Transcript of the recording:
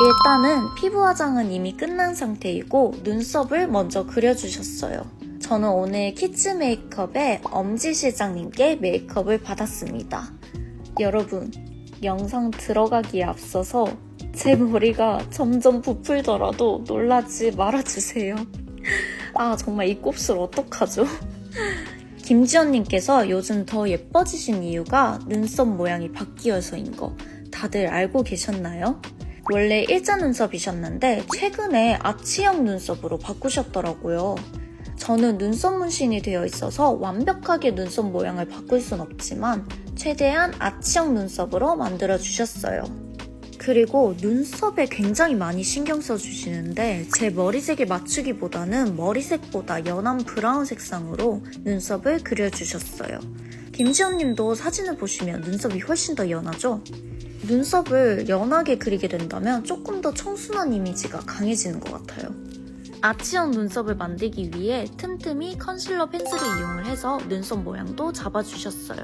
일단은 피부 화장은 이미 끝난 상태이고 눈썹을 먼저 그려주셨어요. 저는 오늘 키즈 메이크업에 엄지 실장님께 메이크업을 받았습니다. 여러분, 영상 들어가기에 앞서서 제 머리가 점점 부풀더라도 놀라지 말아주세요. 아, 정말 이 곱슬 어떡하죠? 김지연님께서 요즘 더 예뻐지신 이유가 눈썹 모양이 바뀌어서인 거 다들 알고 계셨나요? 원래 일자 눈썹이셨는데 최근에 아치형 눈썹으로 바꾸셨더라고요. 저는 눈썹 문신이 되어 있어서 완벽하게 눈썹 모양을 바꿀 순 없지만 최대한 아치형 눈썹으로 만들어 주셨어요. 그리고 눈썹에 굉장히 많이 신경 써 주시는데 제 머리색에 맞추기보다는 머리색보다 연한 브라운 색상으로 눈썹을 그려 주셨어요. 김지연님도 사진을 보시면 눈썹이 훨씬 더 연하죠? 눈썹을 연하게 그리게 된다면 조금 더 청순한 이미지가 강해지는 것 같아요. 아치형 눈썹을 만들기 위해 틈틈이 컨실러 펜슬을 이용을 해서 눈썹 모양도 잡아주셨어요.